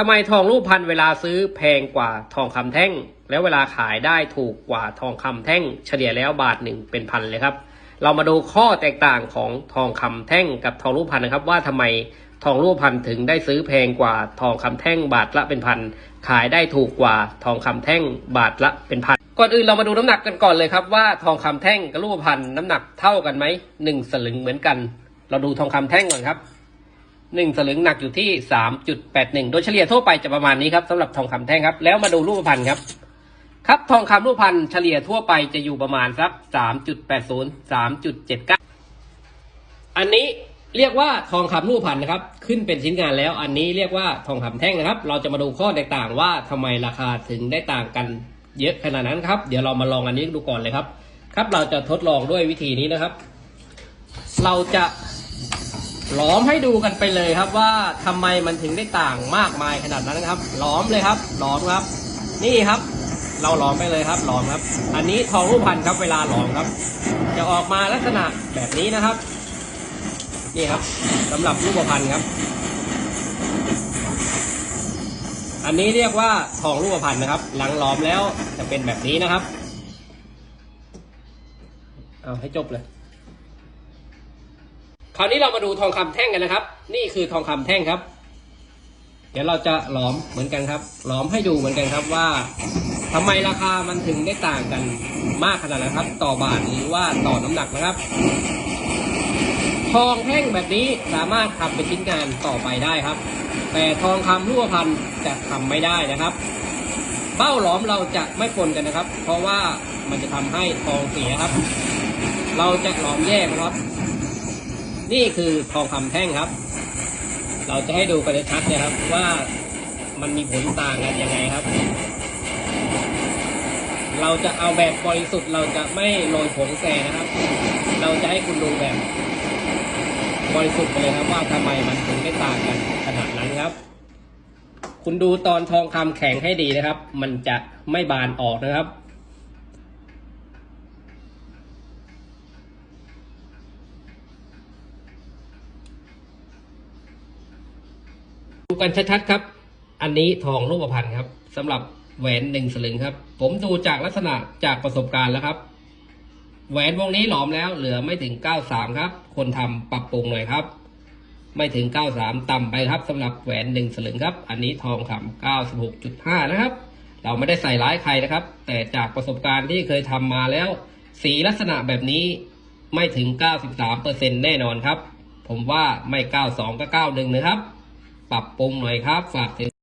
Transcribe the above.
ทำไมทองรูปพันเวลาซื้อแพงกว่าทองคำแท่ง แล้วเวลาขายได้ถูกกว่าทองคำแท่ง เฉลี่ยแล้วบาทหนึ่งเป็นพันเลยครับ เรามาดูข้อแตกต่างของทองคำแท่งกับทองรูปพันนะครับ ว่าทำไมทองรูปพันถึงได้ซื้อแพงกว่าทองคำแท่งบาทละเป็นพันขายได้ถูกกว่าทองคำแท่งบาทละเป็นพันก่อนอื่นเรามาดูน้ำหนักกันก่อนเลยครับว่าทองคำแท่งกับรูปพันน้ำหนักเท่ากันไหมหนึ่งสลึงเหมือนกัน เราดูทองคำแท่งก่อนครับ หนึ่งสลึงหนักอยู่ที่สามจุดแปดหนึ่งโดยเฉลี่ยทั่วไปจะประมาณนี้ครับสำหรับทองคำแท่งครับ แล้วมาดูรูปพรรณครับ ครับทองคำรูปพรรณเฉลี่ยทั่วไปจะอยู่ประมาณสักสามจุดแปดศูนย์สามจุดเจ็ดเก้าอันนี้เรียกว่าทองคำรูปพรรณนะครับ ขึ้นเป็นชิ้นงานแล้ว อันนี้เรียกว่าทองคำแท่งนะครับ เราจะมาดูข้อแตกต่างว่าทำไมราคาถึงได้ต่างกันเยอะขนาดนั้นครับ เดี๋ยวเรามาลองอันนี้ดูก่อนเลยครับ ครับเราจะทดลองด้วยวิธีนี้นะครับ เราจะ ล้อมให้ดูกันไปเลยครับว่าทำไมมันถึงได้ต่างมากมายขนาดนั้นครับล้อมเลยครับล้อมครับ นี่ครับ เราล้อมไปเลยครับล้อมครับ อันนี้ทองรูปพันครับเวลาล้อมครับ จะออกมาลักษณะแบบนี้นะครับ นี่ครับสำหรับรูปพันธ์ครับ อันนี้เรียกว่าทองรูปพันธ์นะครับ หลังล้อมแล้วจะเป็นแบบนี้นะครับ เอาให้จบเลย คราวนี้เรามาดูทองคำแท่งกันนะครับ นี่คือทองคำแท่งครับ เดี๋ยวเราจะหลอมเหมือนกันครับ หลอมให้ดูเหมือนกันครับว่าทำไมราคามันถึงได้ต่างกันมากขนาดนั้นครับ ต่อบาทหรือว่าต่อน้ำหนักนะครับ ทองแท่งแบบนี้สามารถทำเป็นชิ้นงานต่อไปได้ครับ แต่ทองคำรั่วพันจะทำไม่ได้นะครับ เบ้าหลอมเราจะไม่ปนกันนะครับ เพราะว่ามันจะทำให้ทองเสียครับ เราจะหลอมแยกนะครับ นี่คือทองคำแท่งครับ เราจะให้ดูกันชัดนะครับว่ามันมีผลต่างกันยังไงครับ เราจะเอาแบบบริสุทธิ์เราจะไม่โรยผงแซนะครับ เราจะให้คุณดูแบบ บริสุทธิ์ไปเลยครับว่าทำไมมันถึงได้ต่างกันขนาดนั้นครับ คุณดูตอนทองคำแข็งให้ดีนะครับ มันจะไม่บานออกนะครับ ดูกันชัดๆครับ อันนี้ทองรูปพรรณครับสำหรับแหวนหนึ่งสลึงครับ ผมดูจากลักษณะจากประสบการณ์แล้วครับ แหวนวงนี้หลอมแล้วเหลือไม่ถึง 93 ครับ คนทำปรับปรุงหน่อยครับ ไม่ถึง 93 ต่ำไปครับสำหรับแหวนหนึ่งสลึงครับ อันนี้ทองคำ96.5 นะครับ เราไม่ได้ใส่ร้ายใครนะครับ แต่จากประสบการณ์ที่เคยทำมาแล้ว สีลักษณะแบบนี้ไม่ถึง 93%แน่นอนครับ ผมว่าไม่ 92 ก็ 91 นะครับ ปรับปรุงหน่อยครับ ฝากถึง